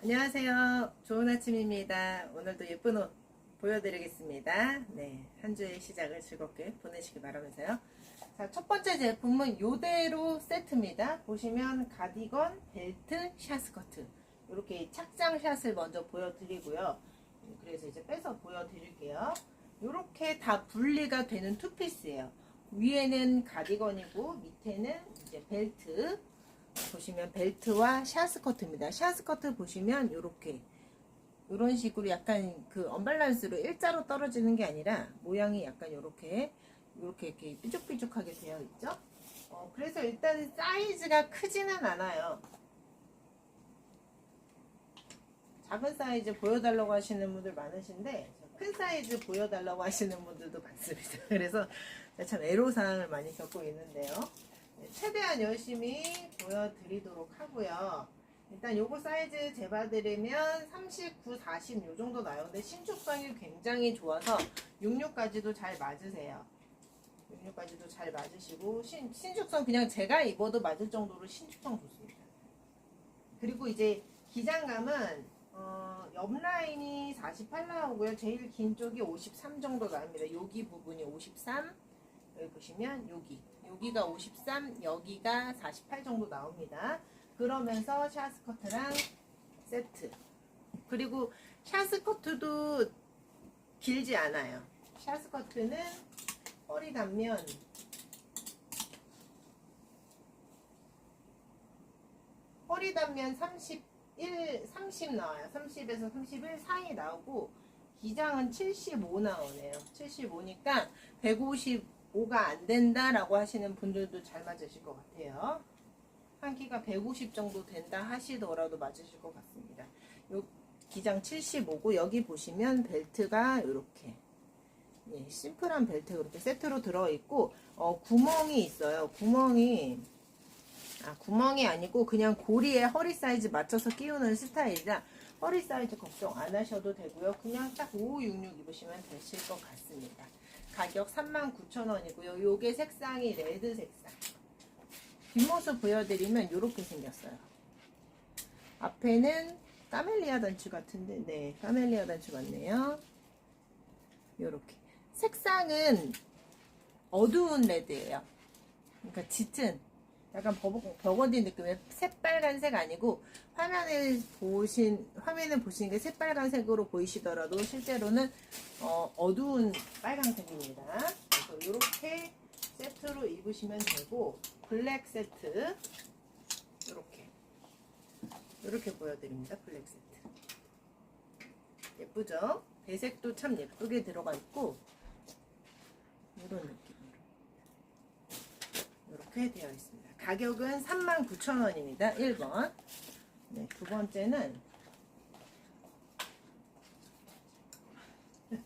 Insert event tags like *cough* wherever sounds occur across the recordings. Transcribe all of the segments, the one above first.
안녕하세요. 좋은 아침입니다. 오늘도 예쁜 옷 보여드리겠습니다. 네, 한 주의 시작을 즐겁게 보내시기 바라면서요. 자, 첫 번째 제품은 요대로 세트입니다. 보시면 가디건, 벨트, 샷스커트 이렇게 착장 샷을 먼저 보여드리고요. 그래서 이제 빼서 보여드릴게요. 이렇게 다 분리가 되는 투피스예요. 위에는 가디건이고 밑에는 이제 벨트 보시면 벨트와 샤스커트입니다. 샤스커트 보시면 이렇게 이런 식으로 약간 그 언밸런스로 일자로 떨어지는 게 아니라 모양이 약간 이렇게 이렇게 이렇게 삐죽삐죽하게 되어 있죠. 어, 그래서 일단 사이즈가 크지는 않아요. 작은 사이즈 보여달라고 하시는 분들 많으신데 큰 사이즈 보여달라고 하시는 분들도 많습니다. *laughs* 그래서 참 애로사항을 많이 겪고 있는데요. 네, 최대한 열심히 보여드리도록 하고요. 일단 요거 사이즈 재봐드리면 39, 40 요 정도 나요. 근데 신축성이 굉장히 좋아서 66까지도 잘 맞으세요. 66까지도 잘 맞으시고 신, 신축성 그냥 제가 입어도 맞을 정도로 신축성 좋습니다. 그리고 이제 기장감은 어, 옆 라인이 48 나오고요. 제일 긴 쪽이 53 정도 나옵니다. 여기 부분이 53 여기 보시면 여기 여기가 53 여기가 48 정도 나옵니다. 그러면서 샤스커트랑 세트 그리고 샤스커트도 길지 않아요. 샤스커트는 허리 단면 허리 단면 31, 30 나와요. 30에서 31 사이 나오고 기장은 75 나오네요. 75니까 155가 안 된다라고 하시는 분들도 잘 맞으실 것 같아요. 한 키가 150 정도 된다 하시더라도 맞으실 것 같습니다. 요 기장 75고 여기 보시면 벨트가 이렇게 예, 심플한 벨트가 이렇게 세트로 들어있고 어, 구멍이 있어요. 구멍이 아, 구멍이 아니고 그냥 고리에 허리 사이즈 맞춰서 끼우는 스타일이라 허리 사이즈 걱정 안 하셔도 되고요. 그냥 딱 5566 입으시면 되실 것 같습니다. 가격 39,000원이고요. 요게 색상이 레드 색상. 뒷모습 보여드리면 이렇게 생겼어요. 앞에는 까멜리아 단추 같은데, 네, 까멜리아 단추 같네요. 요렇게. 색상은 어두운 레드예요. 그러니까 짙은, 약간 버거, 버거디 느낌의 새빨간색 아니고, 화면에 보신, 화면에 보시는 게 새빨간색으로 보이시더라도 실제로는 어, 어두운 빨간색입니다. 그래서 이렇게 세트로 입으시면 되고, 블랙 세트. 이렇게. 이렇게 보여드립니다. 블랙 세트. 예쁘죠? 배색도 참 예쁘게 들어가 있고 이런 느낌으로. 이렇게 되어 있습니다 가격은 39,000원입니다. 1번. 네, 두 번째는 *laughs*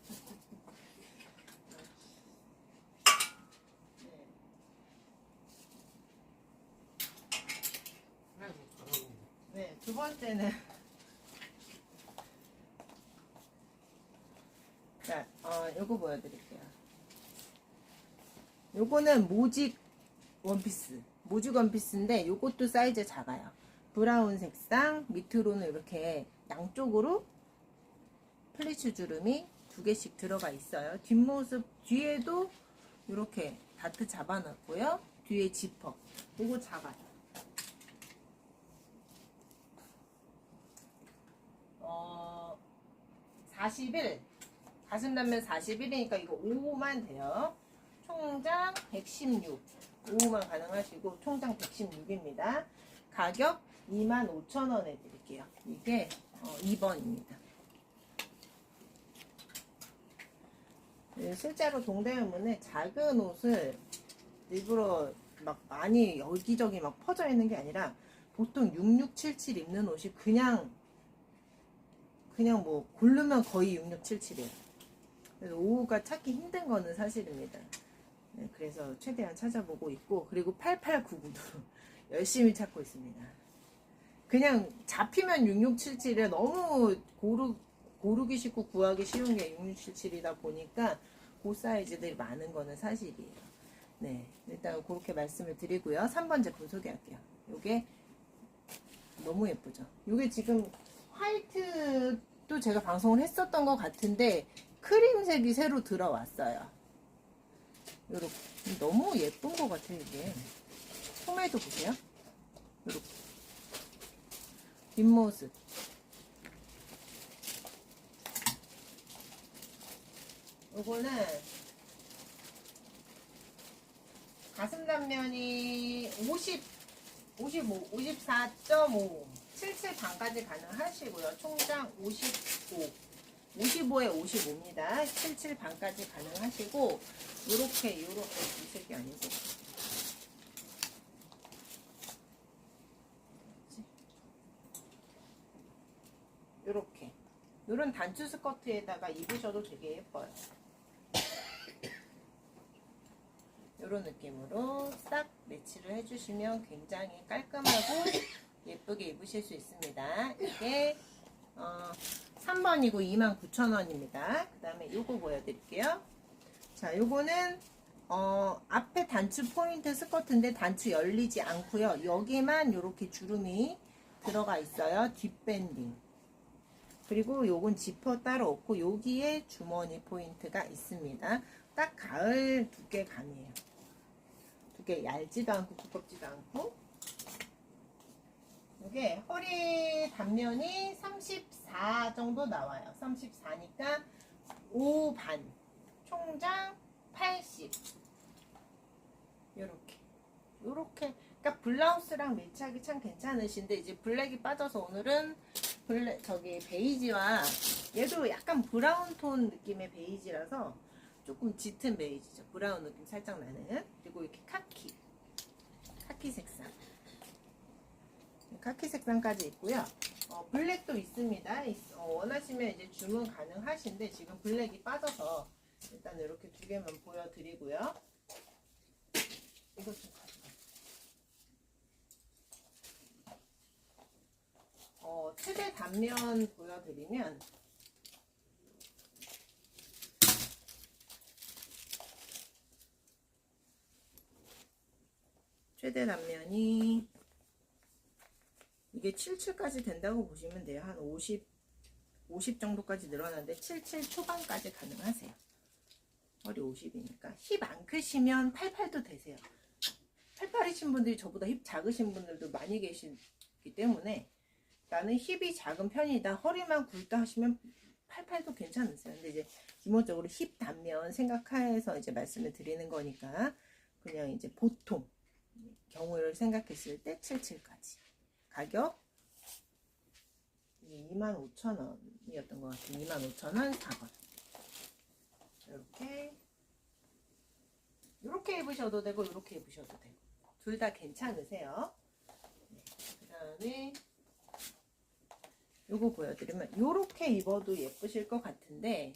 네, 두 번째는 자, 어, 요거 보여드릴게요. 요거는 모직 원피스, 모직 원피스인데 요것도 사이즈 작아요. 브라운 색상 밑으로는 이렇게 양쪽으로 플리츠 주름이 두 개씩 들어가 있어요. 뒷모습 뒤에도 이렇게 다트 잡아놨고요. 뒤에 지퍼. 요거 작아요. 어, 41 가슴 단면 41이니까 이거 5만 돼요 총장 116 5만 가능하시고 총장 116입니다 가격 25,000원에 드릴게요 이게 어, 2번입니다 네, 실제로 동대문에 작은 옷을 일부러 막 많이 여기저기 막 퍼져 있는 게 아니라 보통 6677 입는 옷이 그냥 그냥 뭐 고르면 거의 6677이에요. 그래서 55가 찾기 힘든 거는 사실입니다. 네, 그래서 최대한 찾아보고 있고 그리고 8899도 *laughs* 열심히 찾고 있습니다. 그냥 잡히면 6677에 너무 고르, 고르기 쉽고 구하기 쉬운 게 6677이다 보니까 그 사이즈들이 많은 거는 사실이에요. 네, 일단 그렇게 말씀을 드리고요. 3번 제품 소개할게요. 요게 너무 예쁘죠? 요게 지금 화이트도 제가 방송을 했었던 것 같은데 크림색이 새로 들어왔어요. 요렇게 너무 예쁜 것 같아요 이게. 소매도 보세요. 요렇게 뒷모습. 요거는 가슴 단면이 50, 55, 54.5, 77 반까지 가능하시고요. 총장 55, 55에 55입니다. 77 반까지 가능하시고, 요렇게, 요렇게, 이 색이 아니고. 요렇게. 요런 단추 스커트에다가 입으셔도 되게 예뻐요. 이런 느낌으로 싹 매치를 해주시면 굉장히 깔끔하고 예쁘게 입으실 수 있습니다. 이게 어, 3번이고 29,000원입니다. 그 다음에 요거 보여드릴게요. 자, 요거는 어, 앞에 단추 포인트 스커트인데 단추 열리지 않고요. 여기만 이렇게 주름이 들어가 있어요. 뒷밴딩. 그리고 요건 지퍼 따로 없고 여기에 주머니 포인트가 있습니다. 딱 가을 두께감이에요. 두께 얇지도 않고 두껍지도 않고 이게 허리 단면이 34 정도 나와요. 34니까 5 반, 총장 80 요렇게 요렇게 그러니까 블라우스랑 매치하기 참 괜찮으신데 이제 블랙이 빠져서 오늘은 블랙 저기 베이지와 얘도 약간 브라운 톤 느낌의 베이지라서 조금 짙은 베이지죠. 브라운 느낌 살짝 나는. 그리고 이렇게 카키. 카키 색상. 카키 색상까지 있고요. 어, 블랙도 있습니다. 있- 어, 원하시면 이제 주문 가능하신데 지금 블랙이 빠져서 일단 이렇게 두 개만 보여드리고요. 이것 좀 가져가. 어, 최대 단면 보여드리면 최대 단면이 이게 77까지 된다고 보시면 돼요. 한 50, 50 정도까지 늘어나는데 77 초반까지 가능하세요. 허리 50이니까. 힙 안 크시면 88도 되세요. 88이신 분들이 저보다 힙 작으신 분들도 많이 계시기 때문에 나는 힙이 작은 편이다. 허리만 굵다 하시면 88도 괜찮으세요. 근데 이제 기본적으로 힙 단면 생각해서 이제 말씀을 드리는 거니까 그냥 이제 보통 경우를 생각했을 때 77까지 가격? 25,000원이었던 것 같아요. 25,000원 4번 이렇게. 이렇게 입으셔도 되고 이렇게 입으셔도 되고. 둘 다 괜찮으세요? 네, 그 다음에 요거 보여드리면 요렇게 입어도 예쁘실 것 같은데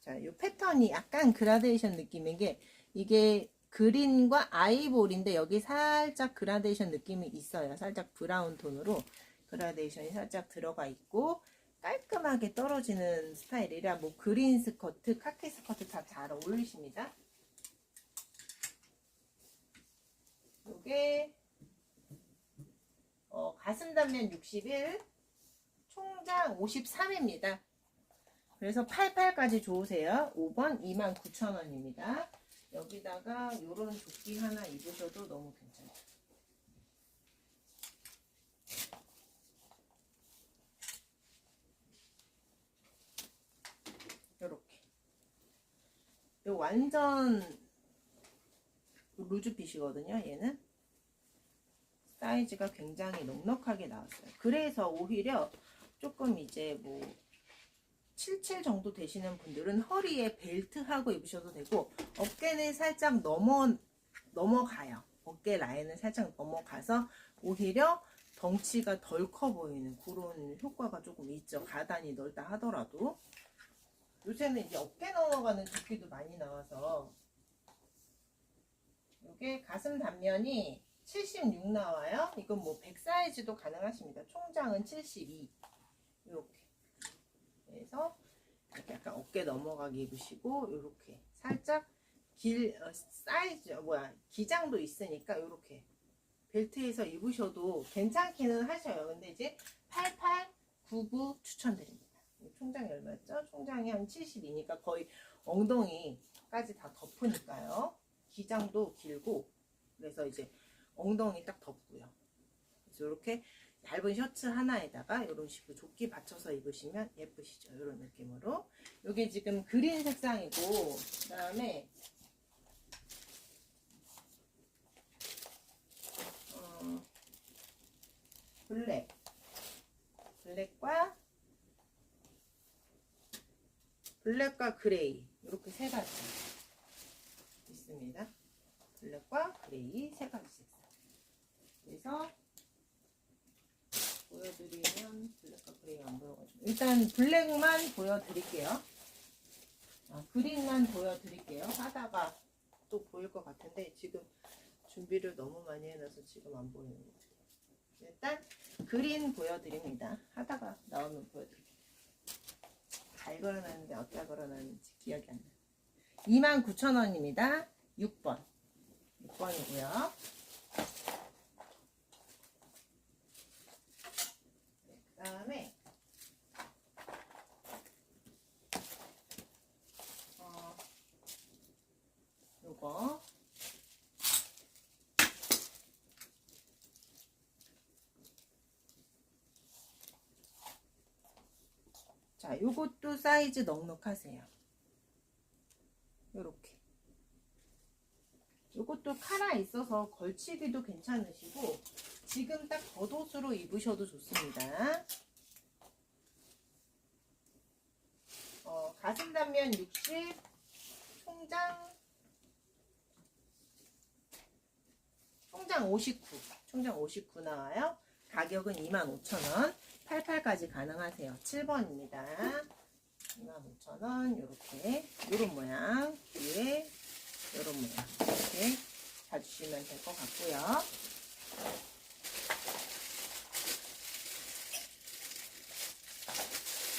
자, 요 패턴이 약간 그라데이션 느낌인 게 이게 그린과 아이보리인데 여기 살짝 그라데이션 느낌이 있어요. 살짝 브라운 톤으로 그라데이션이 살짝 들어가 있고 깔끔하게 떨어지는 스타일이라 뭐 그린 스커트, 카키 스커트 다 잘 어울리십니다. 요게 어, 가슴 단면 61, 총장 53입니다. 그래서 88까지 좋으세요. 5번 29,000원입니다. 여기다가 요런 조끼 하나 입으셔도 너무 괜찮아요. 요렇게. 요 완전 루즈핏이거든요, 얘는. 사이즈가 굉장히 넉넉하게 나왔어요. 그래서 오히려 조금 이제 뭐 77 정도 되시는 분들은 허리에 벨트하고 입으셔도 되고 어깨는 살짝 넘어 넘어가요. 어깨 라인을 살짝 넘어가서 오히려 덩치가 덜 커 보이는 그런 효과가 조금 있죠. 가단이 넓다 하더라도 요새는 이제 어깨 넘어가는 조끼도 많이 나와서 이게 가슴 단면이 76 나와요. 이건 뭐 100 사이즈도 가능하십니다. 총장은 72 이렇게 그래서 약간 어깨 넘어가게 입으시고 이렇게 살짝 길 어, 사이즈 어, 뭐야 기장도 있으니까 이렇게 벨트에서 입으셔도 괜찮기는 하셔요. 근데 이제 88, 99 추천드립니다. 총장이 얼마였죠? 총장이 한 72니까 거의 엉덩이까지 다 덮으니까요. 기장도 길고 그래서 이제 엉덩이 딱 덮고요. 그래서 이렇게 얇은 셔츠 하나에다가 이런 식으로 조끼 받쳐서 입으시면 예쁘시죠. 이런 느낌으로. 이게 지금 그린 색상이고 그 다음에 어, 블랙 블랙과 블랙과 그레이 이렇게 세 가지 있습니다. 블랙과 그레이 세 가지 색상. 그래서 보여드리면 블랙과 그레이 안 보여가지고 일단 블랙만 보여드릴게요. 아, 그린만 보여드릴게요. 하다가 또 보일 것 같은데 지금 준비를 너무 많이 해놔서 지금 안 보이는 것 같아요. 일단 그린 보여드립니다. 하다가 나오면 보여드릴게요. 잘 걸어놨는데 어디다 걸어놨는지 기억이 안 나요. 29,000원입니다. 6번. 6번이고요. 그 다음에 어, 요거 자, 요것도 사이즈 넉넉하세요. 요렇게. 요것도 카라 있어서 걸치기도 괜찮으시고 지금 딱 겉옷으로 입으셔도 좋습니다. 어, 가슴 단면 60, 총장 총장 59, 총장 59 나와요. 가격은 25,000원. 88까지 가능하세요. 7번입니다. 25,000원 요렇게 요런 모양 뒤에 요런 모양 이렇게 봐주시면 될 것 같고요.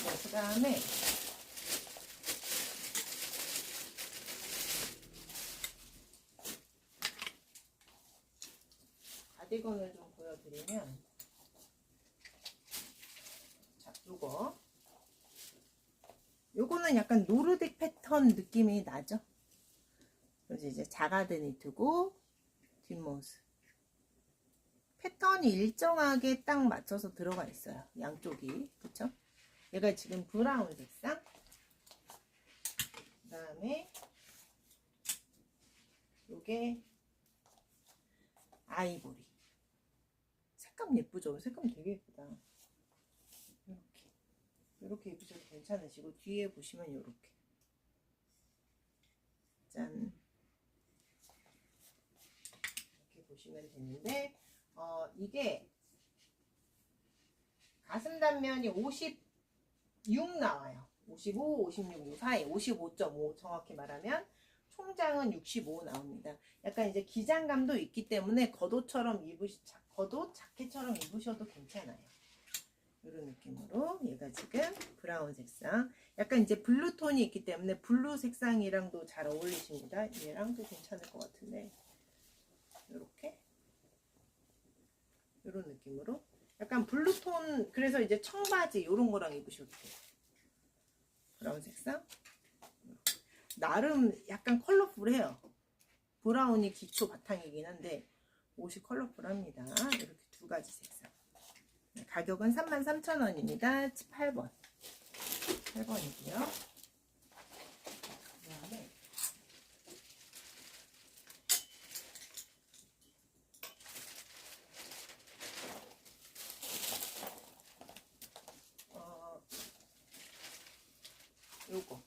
네, 그 다음에 가디건을 좀 보여드리면 자, 요거 요거는 약간 노르딕 패턴 느낌이 나죠? 그래서 이제 자가드 니트고 뒷모습 패턴이 일정하게 딱 맞춰서 들어가 있어요 양쪽이 그쵸? 얘가 지금 브라운 색상. 그 다음에 요게 아이보리. 색감 예쁘죠? 색감 되게 예쁘다. 이렇게. 이렇게 입으셔도 괜찮으시고 뒤에 보시면 이렇게. 짠. 이렇게 보시면 되는데 어 이게 가슴 단면이 56 나와요. 55, 56, 요 사이 55.5 정확히 말하면 총장은 65 나옵니다. 약간 이제 기장감도 있기 때문에 겉옷처럼 입으시 겉옷 자켓처럼 입으셔도 괜찮아요. 이런 느낌으로 얘가 지금 브라운 색상. 약간 이제 블루 톤이 있기 때문에 블루 색상이랑도 잘 어울리십니다. 얘랑도 괜찮을 것 같은데. 이렇게. 이런 느낌으로 약간 블루 톤 그래서 이제 청바지 이런 거랑 입으셔도 돼요 브라운 색상 나름 약간 컬러풀해요 브라운이 기초 바탕이긴 한데 옷이 컬러풀합니다 이렇게 두 가지 색상 네, 가격은 33,000원입니다. 8번. 8번이고요. 그다음에 어 요거.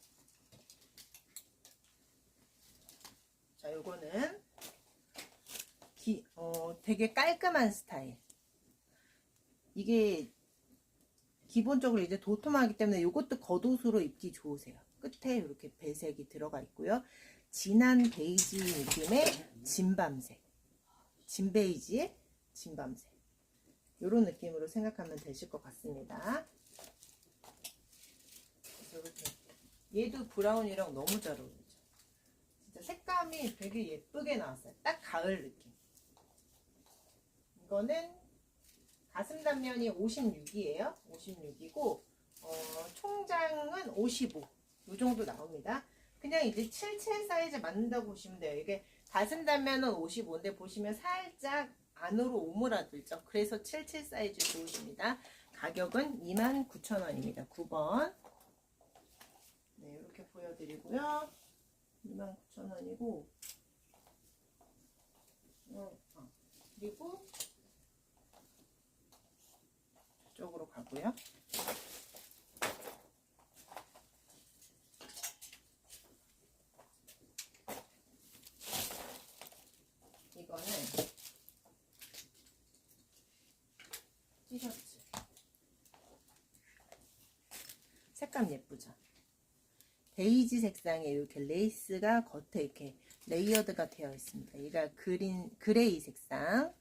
자, 요거는 기, 어, 되게 깔끔한 스타일. 이게 기본적으로 이제 도톰하기 때문에 이것도 겉옷으로 입기 좋으세요. 끝에 이렇게 배색이 들어가 있고요. 진한 베이지 느낌의 진밤색. 진베이지의 진밤색. 이런 느낌으로 생각하면 되실 것 같습니다. 이렇게 얘도 브라운이랑 너무 잘 어울리죠. 색감이 되게 예쁘게 나왔어요. 딱 가을 느낌. 이거는 가슴 단면이 56이에요. 56이고 어, 총장은 55. 이 정도 나옵니다. 그냥 이제 77 사이즈 맞는다고 보시면 돼요. 이게 가슴 단면은 55인데 보시면 살짝 안으로 오므라들죠. 그래서 77 사이즈 좋으십니다. 가격은 29,000원입니다. 9번. 네, 이렇게 보여드리고요. 29,000원이고 어, 어. 그리고 저쪽으로 가고요. 이거는 티셔츠 색감 예쁘죠? 베이지 색상에 이렇게 레이스가 겉에 이렇게 레이어드가 되어 있습니다. 얘가 그린 그레이 색상,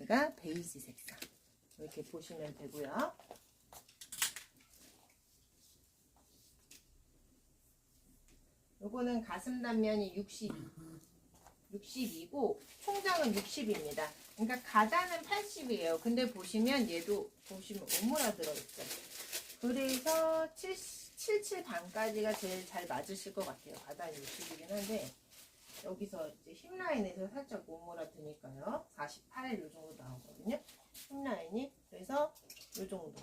얘가 베이지 색상 이렇게 보시면 되고요. 요거는 가슴 단면이 60, 62고 총장은 60입니다. 그러니까 가다는 80이에요. 근데 보시면 얘도 보시면 오므라 들어 있죠. 그래서 70, 77 반까지가 제일 잘 맞으실 것 같아요. 가다는 60이긴 한데 여기서 이제 힙 라인에서 살짝 오므라드니까요. 48 요 정도 나오거든요. 힙 라인이 그래서 요 정도.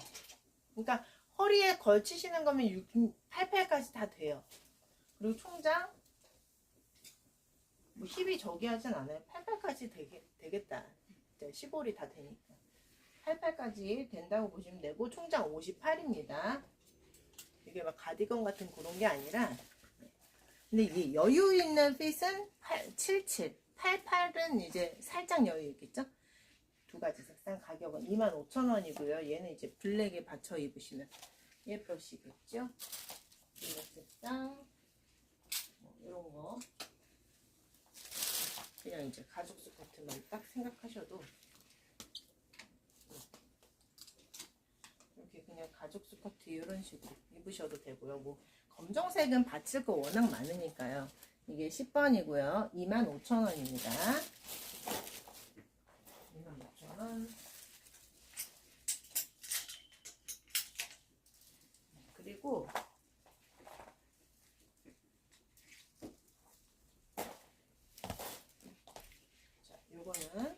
그러니까 허리에 걸치시는 거면 6, 88까지 다 돼요. 그리고 총장 뭐 힙이 저기 하진 않아요. 88까지 되게, 되겠다. 이제 시골이 다 되니까. 88까지 된다고 보시면 되고 총장 58입니다. 이게 막 가디건 같은 그런 게 아니라 근데 이게 여유 있는 핏은 8, 77, 88은 이제 살짝 여유 있겠죠? 두 가지 색상 가격은 25,000원이고요. 얘는 이제 블랙에 받쳐 입으시면 예쁘시겠죠? 블랙 색상 뭐 이런 거 그냥 이제 가죽 스커트만 딱 생각하셔도 이렇게 그냥 가죽 스커트 이런 식으로 입으셔도 되고요. 뭐 검정색은 받칠 거 워낙 많으니까요. 이게 10번이고요. 25,000원입니다. 25,000원. 그리고 자, 요거는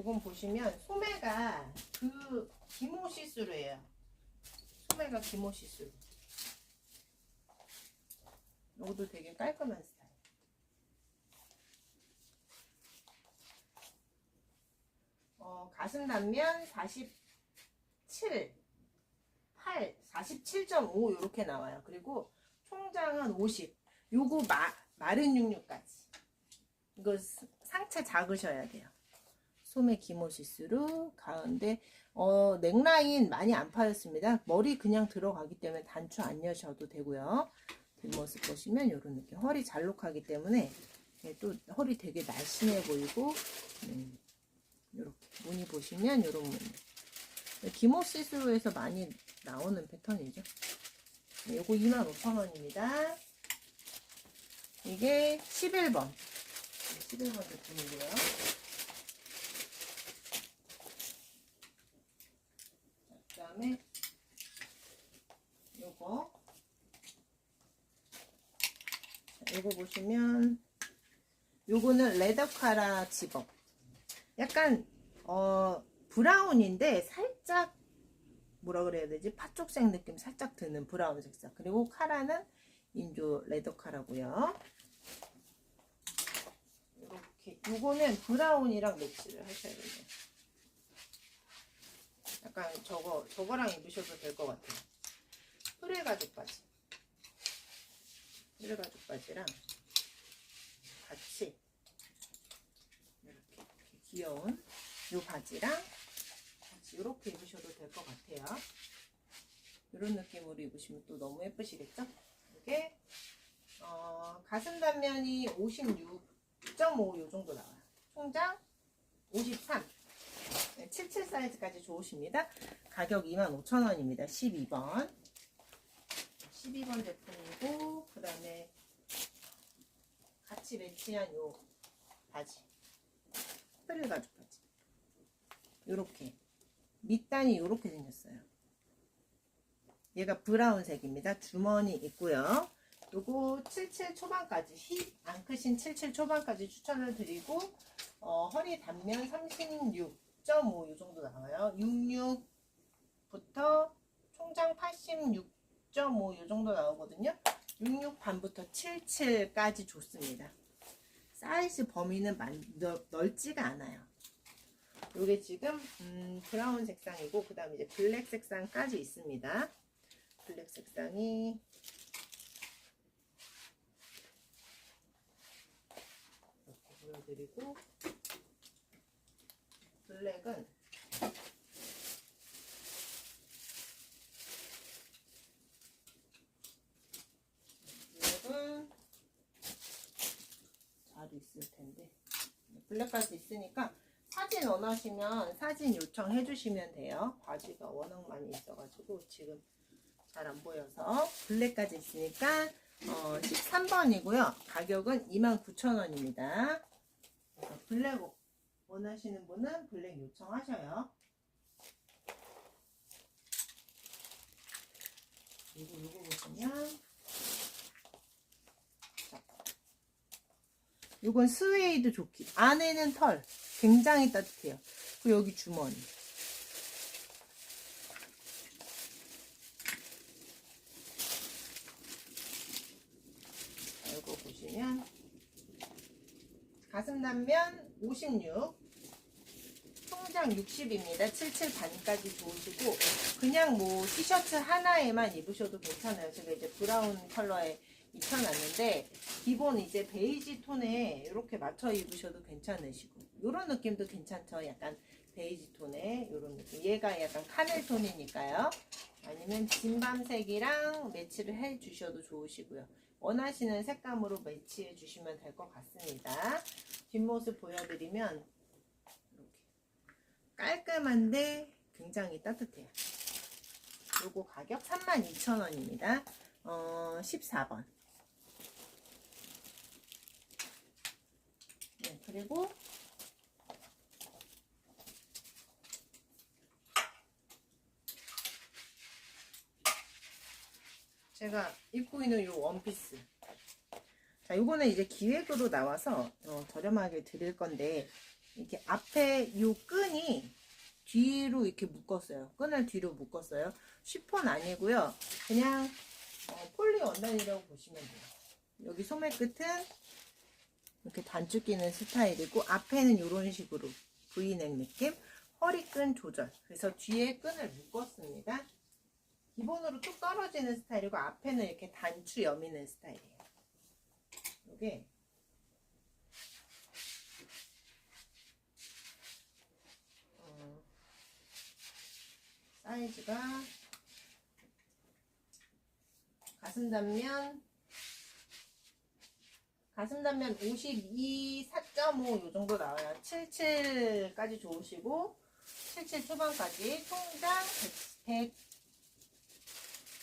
요건 보시면 소매가 그 기모 시스루예요. 소매가 기모 시스루. 요것도 되게 깔끔한 스타일. 어, 가슴 단면 47, 8, 47.5 이렇게 나와요. 그리고 총장은 50. 요거 마, 마른 육류까지. 이거 스- 상체 작으셔야 돼요. 소매 기모시스루 가운데 어, 넥라인 많이 안 파였습니다. 머리 그냥 들어가기 때문에 단추 안 여셔도 되고요. 뒷모습 보시면 이런 느낌. 허리 잘록하기 때문에 예, 또 허리 되게 날씬해 보이고 음, 이렇게 무늬 보시면 이런 무늬. 기모 시스루에서 많이 나오는 패턴이죠. 네, 요거 25,000원입니다. 이게 11번. 11번 제품이고요. 그 다음에 요거. 자, 요거 보시면 요거는 레더카라 집업 약간 어 브라운인데 살짝 뭐라 그래야 되지? 팥죽색 느낌 살짝 드는 브라운 색상. 그리고 카라는 인조 레더카라고요. 이렇게. 요거는 브라운이랑 매치를 하셔야 돼요 약간 저거 저거랑 입으셔도 될 것 같아요. 프릴 가죽 바지. 프릴 가죽 바지랑 같이 이렇게, 이렇게 귀여운 요 바지랑 같이 이렇게 입으셔도 될 것 같아요. 이런 느낌으로 입으시면 또 너무 예쁘시겠죠? 이게 어, 가슴 단면이 56.5 요 정도 나와요. 총장 53. 네, 77 사이즈까지 좋으십니다. 가격 25,000원입니다. 12번. 12번 제품이고, 그 다음에 같이 매치한 요 바지. 프릴 가죽 바지. 요렇게. 밑단이 요렇게 생겼어요. 얘가 브라운색입니다. 주머니 있고요. 요거 77 초반까지 힙 안 크신 77 초반까지 추천을 드리고 어, 허리 단면 36.5 요 정도 나와요. 66부터 총장 86.5 요 정도 나오거든요. 66 반부터 77까지 좋습니다. 사이즈 범위는 많- 넓, 넓지가 않아요. 요게 지금 음, 브라운 색상이고 그 다음에 이제 블랙 색상까지 있습니다. 블랙 색상이 이렇게 보여드리고 블랙은 블랙은 잘 있을 텐데 블랙까지 있으니까 사진 원하시면 사진 요청해 주시면 돼요. 바지가 워낙 많이 있어가지고 지금 잘 안 보여서 블랙까지 있으니까 어, 13번이고요. 가격은 29,000원입니다. 블랙 원하시는 분은 블랙 요청하셔요. 그리고 이거 보시면 자, 이건 스웨이드 조끼. 안에는 털. 굉장히 따뜻해요. 그리고 여기 주머니. 자, 이거 보시면 가슴 단면 56 통장 60입니다. 77 반까지 좋으시고 그냥 뭐 티셔츠 하나에만 입으셔도 괜찮아요. 제가 이제 브라운 컬러에 입혀놨는데 기본 이제 베이지 톤에 이렇게 맞춰 입으셔도 괜찮으시고 이런 느낌도 괜찮죠. 약간 베이지 톤에 이런 느낌. 얘가 약간 카멜 톤이니까요. 아니면 진밤색이랑 매치를 해 주셔도 좋으시고요. 원하시는 색감으로 매치해 주시면 될 것 같습니다. 뒷모습 보여드리면 깔끔한데 굉장히 따뜻해요. 요거 가격 32,000원입니다. 어, 14번. 네, 그리고 제가 입고 있는 요 원피스. 자, 요거는 이제 기획으로 나와서 어, 저렴하게 드릴 건데 이렇게 앞에 요 끈이 뒤로 이렇게 묶었어요. 끈을 뒤로 묶었어요. 쉬폰 아니고요. 그냥 어, 폴리 원단이라고 보시면 돼요. 여기 소매 끝은 이렇게 단축 끼는 스타일이고 앞에는 이런 식으로 V넥 느낌 허리끈 조절 그래서 뒤에 끈을 묶었습니다. 기본으로 뚝 떨어지는 스타일이고 앞에는 이렇게 단추 여미는 스타일이에요. 이게 어, 사이즈가 가슴 단면 가슴 단면 52, 4.5 요 정도 나와요. 77까지 좋으시고 77 초반까지 총장 100,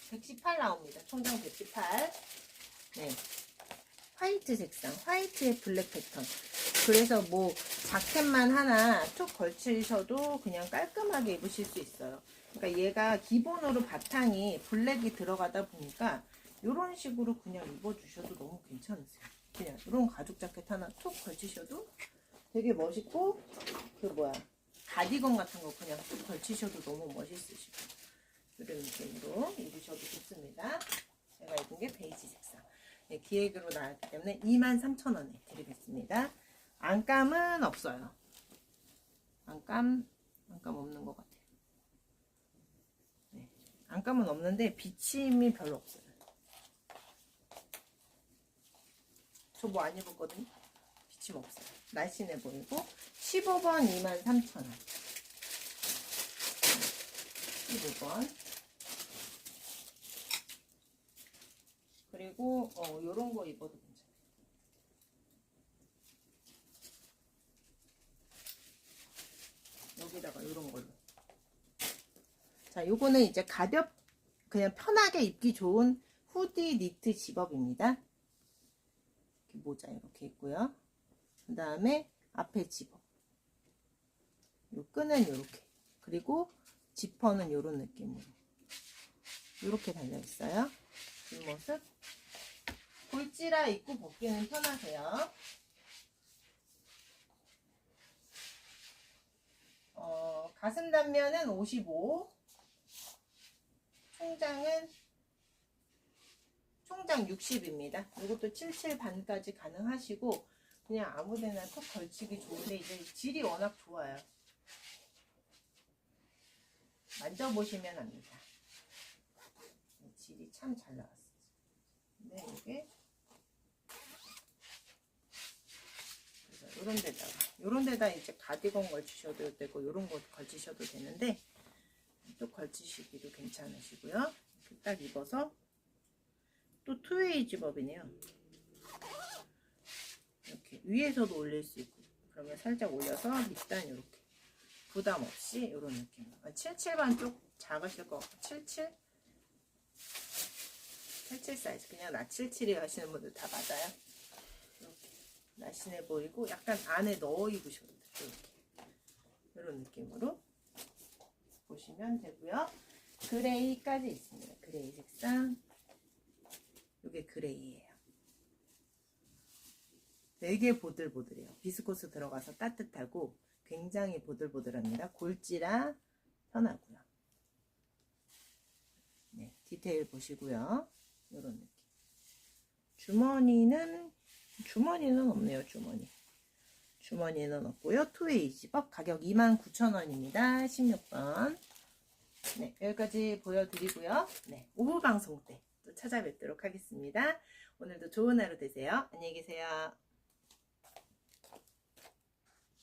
118 나옵니다. 총장 118. 네. 화이트 색상, 화이트의 블랙 패턴. 그래서 뭐 자켓만 하나 툭 걸치셔도 그냥 깔끔하게 입으실 수 있어요. 그러니까 얘가 기본으로 바탕이 블랙이 들어가다 보니까 이런 식으로 그냥 입어주셔도 너무 괜찮으세요. 그냥 이런 가죽 자켓 하나 툭 걸치셔도 되게 멋있고 그 뭐야 가디건 같은 거 그냥 툭 걸치셔도 너무 멋있으시고 이런 느낌으로 입으셔도 좋습니다. 제가 입은 게 베이지 색상. 네, 기획으로 나왔기 때문에 23,000원에 드리겠습니다. 안감은 없어요. 안감, 안감 없는 것 같아요. 네, 안감은 없는데 비침이 별로 없어요. 저 뭐 안 입었거든요. 비침 없어요. 날씬해 보이고 15번 23,000원. 15번. 그리고 어 요런 거 입어도 괜찮아요. 여기다가 요런 걸로. 자, 요거는 이제 가볍 그냥 편하게 입기 좋은 후디 니트 집업입니다. 이렇게 모자 이렇게 있고요. 그 다음에 앞에 집업. 요 끈은 이렇게. 그리고 지퍼는 이런 느낌으로. 이렇게 달려 있어요. 뒷모습. 골지라 입고 벗기는 편하세요. 어, 가슴 단면은 55. 총장은 총장 60입니다. 이것도 77 반까지 가능하시고 그냥 아무데나 톡 걸치기 좋은데 이제 질이 워낙 좋아요. 만져보시면 압니다. 질이 참 잘 나왔어요. 근데 이게 이런 데다가 이런 데다 이제 가디건 걸치셔도 되고 이런 거 걸치셔도 되는데 또 걸치시기도 괜찮으시고요. 딱 입어서 또 투웨이 집업이네요. 이렇게 위에서도 올릴 수 있고 그러면 살짝 올려서 밑단 이렇게 부담 없이 이런 느낌으로 77반 쪽 작으실 것 같고 77 77 사이즈 그냥 나 77이 하시는 분들 다 맞아요. 이렇게 날씬해 보이고 약간 안에 넣어 입으셔도 돼요. 이렇게 이런 느낌으로 보시면 되고요. 그레이까지 있습니다. 그레이 색상 이게 그레이예요. 되게 보들보들해요. 비스코스 들어가서 따뜻하고 굉장히 보들보들합니다. 골지라 편하고요. 네, 디테일 보시고요. 이런 느낌. 주머니는 주머니는 없네요. 주머니. 주머니는 없고요. 투웨이 집업 가격 29,000원입니다. 16번. 네, 여기까지 보여드리고요. 네, 오후 방송 때 또 찾아뵙도록 하겠습니다. 오늘도 좋은 하루 되세요. 안녕히 계세요.